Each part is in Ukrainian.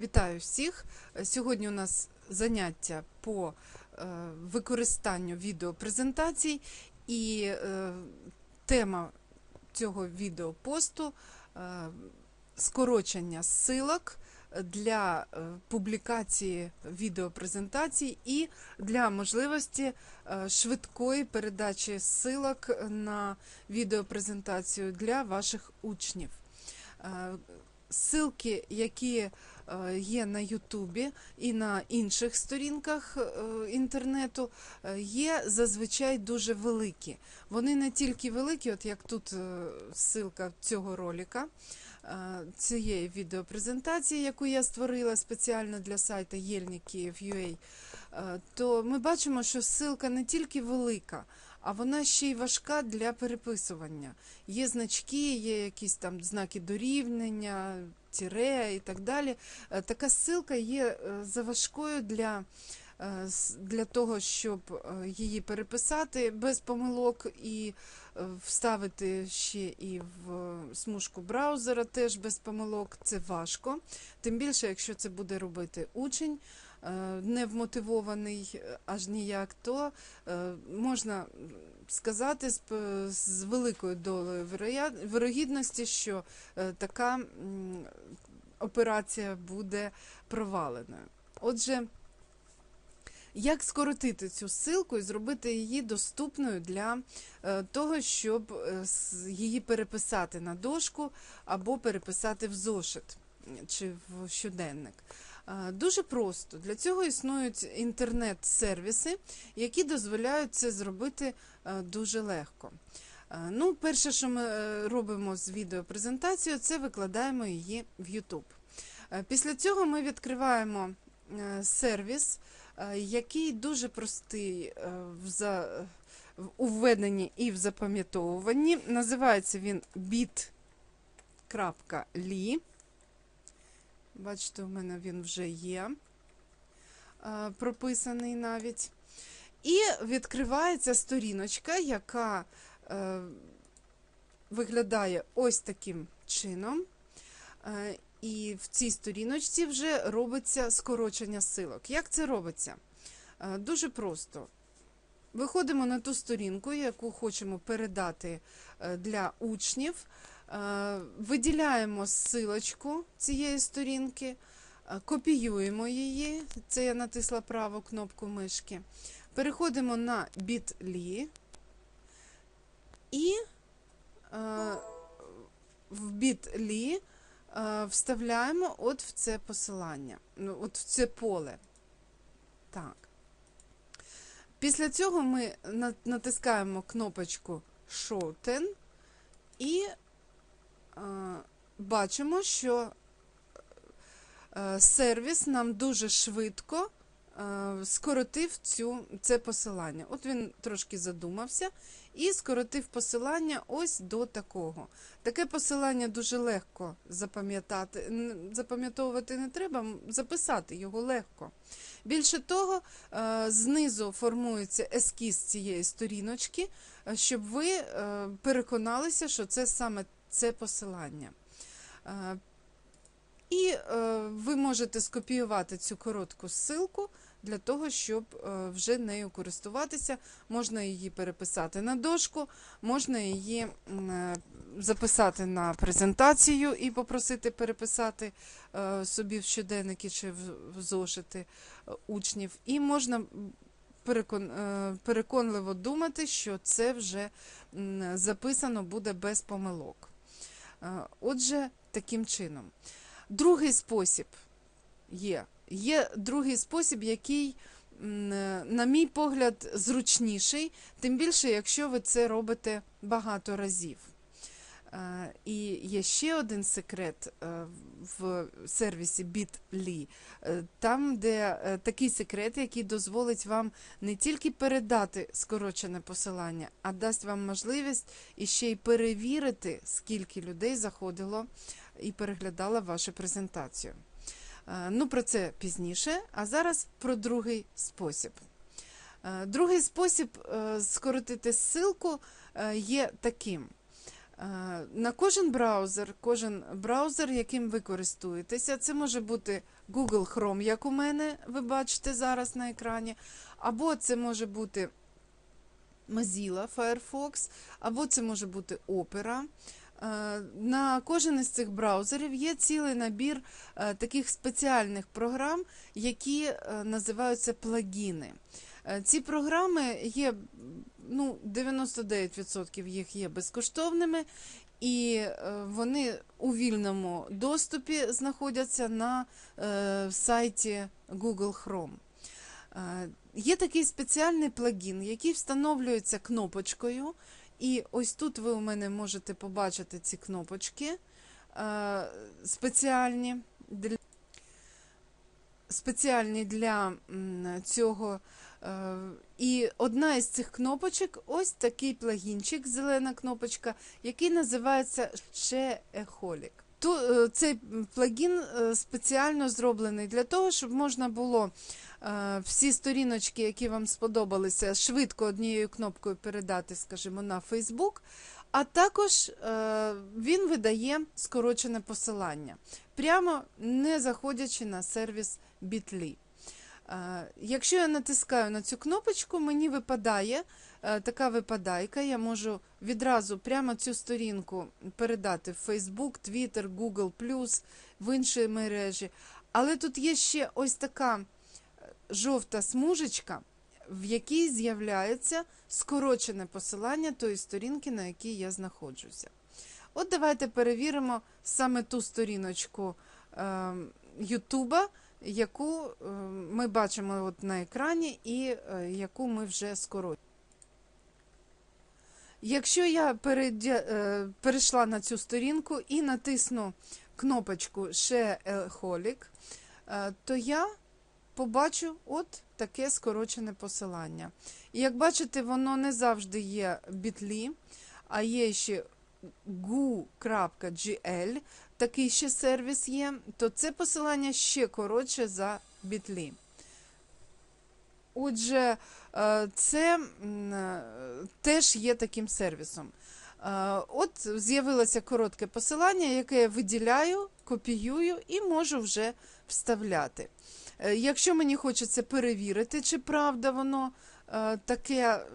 Вітаю всіх! Сьогодні у нас заняття по е, використанню відеопрезентацій, і е, тема цього відеопосту е, скорочення ссылок для е, публікації відеопрезентацій і для можливості е, швидкої передачі ссылок на відеопрезентацію для ваших учнів. Е, Ссылки, які е, є на Ютубі і на інших сторінках е, інтернету, е, є зазвичай дуже великі. Вони не тільки великі, от як тут е, ссылка цього ролика, е, цієї відеопрезентації, яку я створила спеціально для сайту Єльників.ua, е, то ми бачимо, що ссылка не тільки велика, а вона ще й важка для переписування. Є значки, є якісь там знаки дорівняння, тіре і так далі. Е, Така ссылка є е, заважкою для, е, для того, щоб її переписати без помилок і вставити ще і в смужку браузера теж без помилок. Це важко. Тим більше, якщо це буде робити учень. Не вмотивований аж ніяк, то можна сказати з, великою долею вирогідності, що е, така операція буде проваленою. Отже, як скоротити цю ссылку і зробити її доступною для е, того, щоб е, її переписати на дошку або переписати в зошит чи в щоденник? Дуже просто. Для цього існують інтернет-сервіси, які дозволяють це зробити е, дуже легко. Ну, перше, що ми е, робимо з відеопрезентацією, це викладаємо її в YouTube. Е, Після цього ми відкриваємо сервіс, який дуже простий у введенні і в запам'ятовуванні. Називається він bit.ly. Бачите, у мене він вже є е, прописаний навіть. І відкривається сторіночка, яка е, виглядає ось таким чином. Е, і в цій сторіночці вже робиться скорочення силок. Як це робиться? Дуже просто. Виходимо на ту сторінку, яку хочемо передати для учнів. Е, Виділяємо силочку цієї сторінки, е, копіюємо її. Це я натисла праву кнопку мишки. Переходимо на bit.ly і е, в bit.ly вставляємо от в це посилання, ну, от в це поле. Так. Після цього ми натискаємо кнопочку Shorten і бачимо, що е, сервіс нам дуже швидко е, скоротив цю, це посилання. От він трошки задумався і скоротив посилання ось до такого. Таке посилання дуже легко запам'ятати. Запам'ятовувати не треба, записати його легко. Більше того, е, знизу формується ескіз цієї сторіночки, щоб ви переконалися, що це саме це посилання. Е, І е, ви можете скопіювати цю коротку ссылку для того, щоб е, вже нею користуватися. Можна її переписати на дошку, можна її записати на презентацію і попросити переписати собі в щоденники чи в, зошити учнів. І можна перекон, переконливо думати, що це вже записано буде без помилок. Е, Отже, таким чином. Другий спосіб є. Є другий спосіб, який, е, на мій погляд, зручніший, тим більше, якщо ви це робите багато разів. Е, І є ще один секрет е, в сервісі Bit.ly, е, там, де такий секрет, який дозволить вам не тільки передати скорочене посилання, а дасть вам можливість іще й перевірити, скільки людей заходило і переглядало вашу презентацію. Ну, про це пізніше, а зараз про другий спосіб. Другий спосіб скоротити ссылку є таким. Е, На кожен браузер, кожен браузер, яким ви користуєтеся, це може бути Google Chrome, як у мене, ви бачите зараз на екрані, або це може бути Mozilla Firefox, або це може бути Opera. Е, На кожен із цих браузерів є цілий набір е, таких спеціальних програм, які називаються плагіни. Ці програми є, ну, 99% їх є безкоштовними, і е, вони у вільному доступі знаходяться на е, сайті Google Chrome. Е, Є такий спеціальний плагін, який встановлюється кнопочкою. І ось тут ви у мене можете побачити ці кнопочки спеціальні для, спеціальні для цього. Е, І одна із цих кнопочок ось такий плагінчик, зелена кнопочка, який називається Sheeholic. Ту, е, Цей плагін е, спеціально зроблений для того, щоб можна було всі сторіночки, які вам сподобалися, швидко однією кнопкою передати, скажімо, на Facebook. А також він видає скорочене посилання, прямо не заходячи на сервіс Bitly. Е, Якщо я натискаю на цю кнопочку, мені випадає е, така випадайка. Я можу відразу прямо цю сторінку передати в Facebook, Twitter, Google, в інші мережі. Але тут є ще ось така е, жовта смужечка, в якій з'являється скорочене посилання тої сторінки, на якій я знаходжуся. От давайте перевіримо саме ту сторіночку е, Ютуба, яку е, ми бачимо от на екрані і е, яку ми вже скорочуємо. Якщо я е, перейшла на цю сторінку і натисну кнопочку е, то я побачу от таке скорочене посилання. І як бачите, воно не завжди є бітлі, а є ще gu.gl, такий ще сервіс є, то це посилання ще коротше за бітлі. Отже, е, це е, теж є таким сервісом. Е, От з'явилося коротке посилання, яке я виділяю, копіюю і можу вже вставляти. Якщо мені хочеться перевірити, чи правда воно таке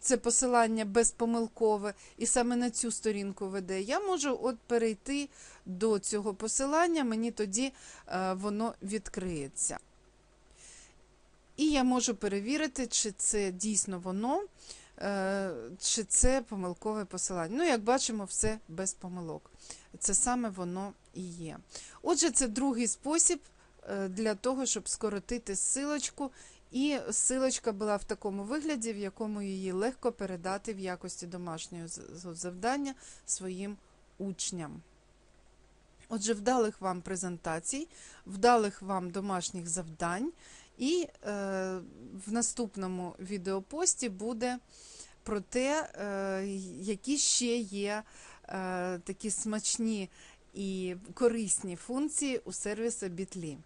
це посилання безпомилкове і саме на цю сторінку веде, я можу от перейти до цього посилання, мені тоді е, воно відкриється. І я можу перевірити, чи це дійсно воно, е, чи це помилкове посилання. Ну, як бачимо, все без помилок. Це саме воно і є. Отже, це другий спосіб е, для того, щоб скоротити силочку. І силочка була в такому вигляді, в якому її легко передати в якості домашнього завдання своїм учням. Отже, вдалих вам презентацій, вдалих вам домашніх завдань. І е, в наступному відеопості буде про те, е, які ще є е, такі смачні і корисні функції у сервісу Bitly.